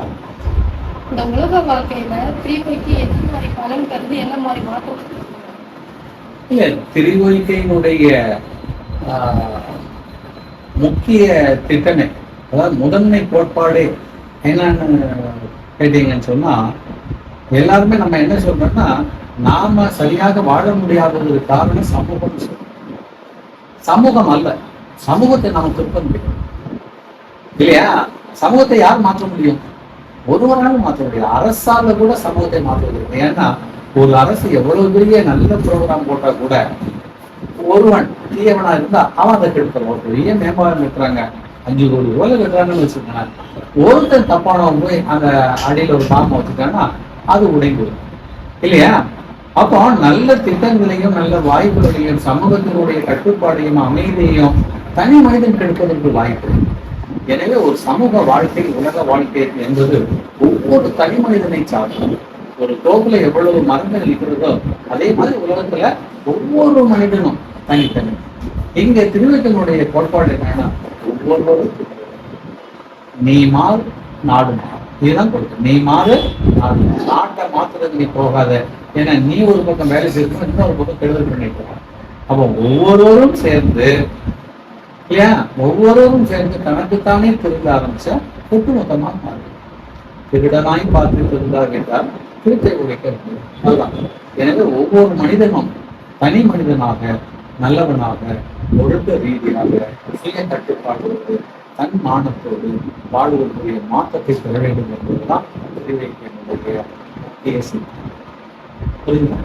பார்ப்போம் இந்த உலக வாழ்க்கையில தீமைக்கு எந்த மாதிரி பலன் கருது என்ன மாதிரி மாற்றம் இல்ல திருவொழிக்கையினுடைய முக்கிய திட்டமே அதாவது முதன்மை கோட்பாடு என்னன்னு கேட்டீங்கன்னு சொன்னா எல்லாருமே நம்ம என்ன சொல்றோம்னா நாம சரியாக வாழ முடியாததுக்கு காரணம் சமூகம். சமூகம் அல்ல சமூகத்தை நாம திருப்ப முடியும். இல்லையா? சமூகத்தை யார் மாற்ற முடியும்? ஒருவராலும் மாற்ற முடியாது அரசால கூட சமூகத்தை மாற்ற முடியும் ஏன்னா ஒரு அரசு எவ்வளவு பெரிய நல்ல ப்ரோக்ராம் போட்டா கூட ஒருவன் தீயவனா இருந்தா அவன் அதை கெடுத்த ஒரு பெரிய மேம்பாலம் கட்டுறாங்க. அஞ்சு கோடி ரூபாய் கட்டுறாங்கன்னு வச்சுக்கோங்க ஒருத்தன் தப்பானவன் போய் அந்த அடியில ஒரு பாம்பை வச்சுட்டான்னா அது உடைந்து இல்லையா? அப்போ நல்ல திட்டங்களையும் நல்ல வாய்ப்புகளையும் சமூகத்தினுடைய கட்டுப்பாடையும் அமைதியையும் தனி மனிதன் கெடுப்பதற்கு வாய்ப்பு. இருக்கு. எனவே ஒரு சமூக வாழ்க்கை உலக வாழ்க்கை என்பது ஒவ்வொரு தனி மனிதனை சார்ந்தும் ஒரு தோப்புல எவ்வளவு மரங்கள் இருக்கிறதோ அதே மாதிரி உலகத்துல ஒவ்வொரு மனிதனும் தனித்தனி. இங்க திருவள்ளுவனுடைய கோட்பாடு என்னன்னா ஒவ்வொருவரும் நீ மாறு நாடு மாறு. இதுதான் கொடுக்கும் நீ மாறு. நாடு நாட்டை மாத்துறது நீ போகாத. ஏன்னா நீ ஒரு பக்கம் வேலை செய்யணும் இன்னொரு பக்கம் கெடுதல் பண்ணிட்டு அப்போ ஒவ்வொருவரும் சேர்ந்து இல்லையா ஒவ்வொருவரும் சேர்ந்து தனக்குத்தானே திருந்த ஆரம்பிச்சா ஒட்டுமொத்தமாக மாறும் திருடனாய் பார்த்து திருந்தார் என்றால் திருத்தை உடைக்க எனவே ஒவ்வொரு மனிதனும் தனி மனிதனாக நல்லவனாக ஒழுக்க ரீதியாக சுய கட்டுப்பாட்டோடு தன் மானத்தோடு வாழ்வதற்குரிய மாற்றத்தை பெற வேண்டும் என்பதுதான் திருவைக்கியனுடைய முக்கிய சிந்தனை. புரியுதா?